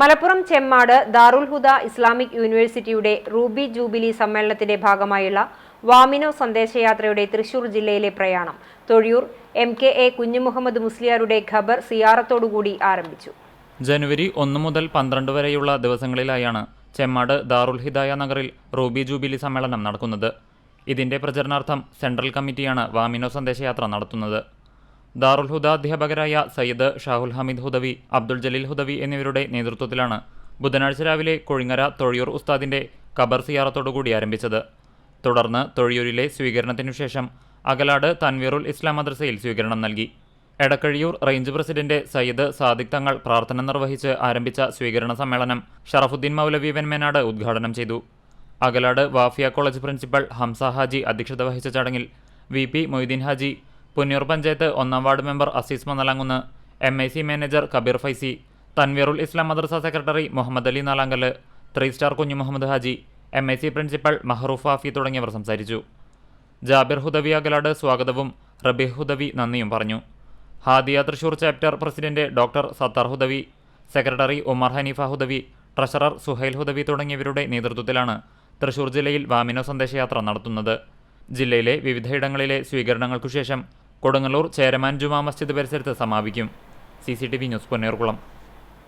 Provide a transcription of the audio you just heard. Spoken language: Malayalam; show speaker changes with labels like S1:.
S1: മലപ്പുറം ചെമ്മാട് ദാറുൽ ഹുദ ഇസ്ലാമിക് യൂണിവേഴ്സിറ്റിയുടെ റൂബി ജൂബിലി സമ്മേളനത്തിന്റെ ഭാഗമായുള്ള വാമിനോ സന്ദേശയാത്രയുടെ തൃശൂർ ജില്ലയിലെ പ്രയാണം. Thozhiyur M K A Kunjumuhammad മുസ്ലിയാരുടെ ഖബർ സിയാറത്തോടുകൂടി ആരംഭിച്ചു.
S2: ജനുവരി ഒന്ന് മുതൽ പന്ത്രണ്ട് വരെയുള്ള ദിവസങ്ങളിലായാണ് ചെമ്മാട് ദാറുൽ ഹിദായ നഗറിൽ റൂബി ജൂബിലി സമ്മേളനം നടക്കുന്നത്. ഇതിന്റെ പ്രചരണാർത്ഥം സെൻട്രൽ കമ്മിറ്റിയാണ് വാമിനോ സന്ദേശയാത്ര നടത്തുന്നത്. ദാറുൽ ഹുദ അധ്യാപകരായ സയ്യിദ് ഷാഹുൽ ഹമീദ് ഹുദവി അബ്ദുൾ ജലീൽ ഹുദവി എന്നിവരുടെ നേതൃത്വത്തിലാണ് ബുധനാഴ്ച രാവിലെ കൊഴിങ്ങര തൊഴിയൂർ ഉസ്താദിന്റെ ഖബർ സിയാറത്തോടുകൂടി ആരംഭിച്ചത്. തുടർന്ന് തൊഴിയൂരിലെ സ്വീകരണത്തിനു ശേഷം അകലാട് തൻവീറുൽ ഇസ്ലാം മദ്രസയിൽ സ്വീകരണം നൽകി. എടക്കഴിയൂർ റേഞ്ച് പ്രസിഡന്റ് സയ്യിദ് സാദിഖ് തങ്ങൾ പ്രാർത്ഥന നിർവഹിച്ച് ആരംഭിച്ച സ്വീകരണ സമ്മേളനം ഷറഫുദ്ദീൻ മൗലവി വെൻമേനാട് ഉദ്ഘാടനം ചെയ്തു. അകലാട് വാഫിയ കോളേജ് പ്രിൻസിപ്പൽ ഹംസ ഹാജി അധ്യക്ഷത വഹിച്ച ചടങ്ങിൽ വി പി മൊയ്തീൻ ഹാജി പുന്നൂർ പഞ്ചായത്ത് ഒന്നാം ward member Aziz Mannalamkunnu M I C manager Kabeer Faizy Tanveerul Islam Madrasa secretary Muhammad Ali Nalankal three star Kunju Muhammad Haji M I C principal Mahroof Hafi തുടങ്ങിയവർ സംസാരിച്ചു. ജാബിർ ഹുദവി അഗലാട് സ്വാഗതവും റബീഹ് ഹുദവി നന്ദിയും പറഞ്ഞു. Hadiya Thrissur chapter president doctor Sathar Hudawi secretary Umar Haneefa Hudawi treasurer Suhail Hudawi തുടങ്ങിയവരുടെ നേതൃത്വത്തിലാണ് തൃശൂർ ജില്ലയിൽ വാമിനോ സന്ദേശയാത്ര നടത്തുന്നത്. ജില്ലയിലെ വിവിധയിടങ്ങളിലെ സ്വീകരണങ്ങൾക്കു ശേഷം കൊടുങ്ങല്ലൂർ ചേരമാൻ ജുമാ മസ്ജിദ് പരിസരത്ത് സമാപിക്കും. C news Ponnerkulam.